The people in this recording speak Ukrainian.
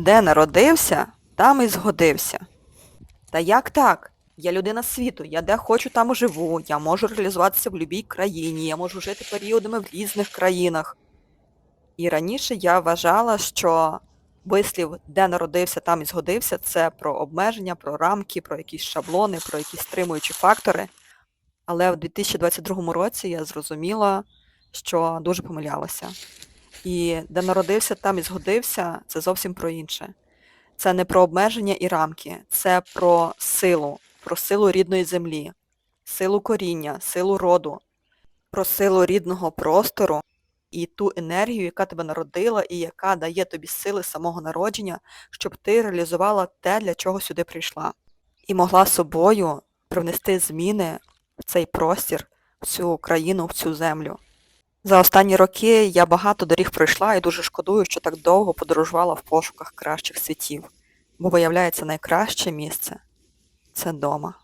Де народився, там і згодився. Та як так? Я людина світу, я де хочу, там і живу, я можу реалізуватися в будь-якій країні, я можу жити періодами в різних країнах. І раніше я вважала, що вислів де народився, там і згодився це про обмеження, про рамки, про якісь шаблони, про якісь стримуючі фактори. Але в 2022 році я зрозуміла, що дуже помилялася. І де народився, там і згодився, це зовсім про інше. Це не про обмеження і рамки, це про силу, про силу рідної землі, силу коріння, силу роду, про силу рідного простору і ту енергію, яка тебе народила і яка дає тобі сили самого народження, щоб ти реалізувала те, для чого сюди прийшла. І могла собою привнести зміни в цей простір, в цю країну, в цю землю. За останні роки я багато доріг пройшла і дуже шкодую, що так довго подорожувала в пошуках кращих світів, бо виявляється найкраще місце це дома.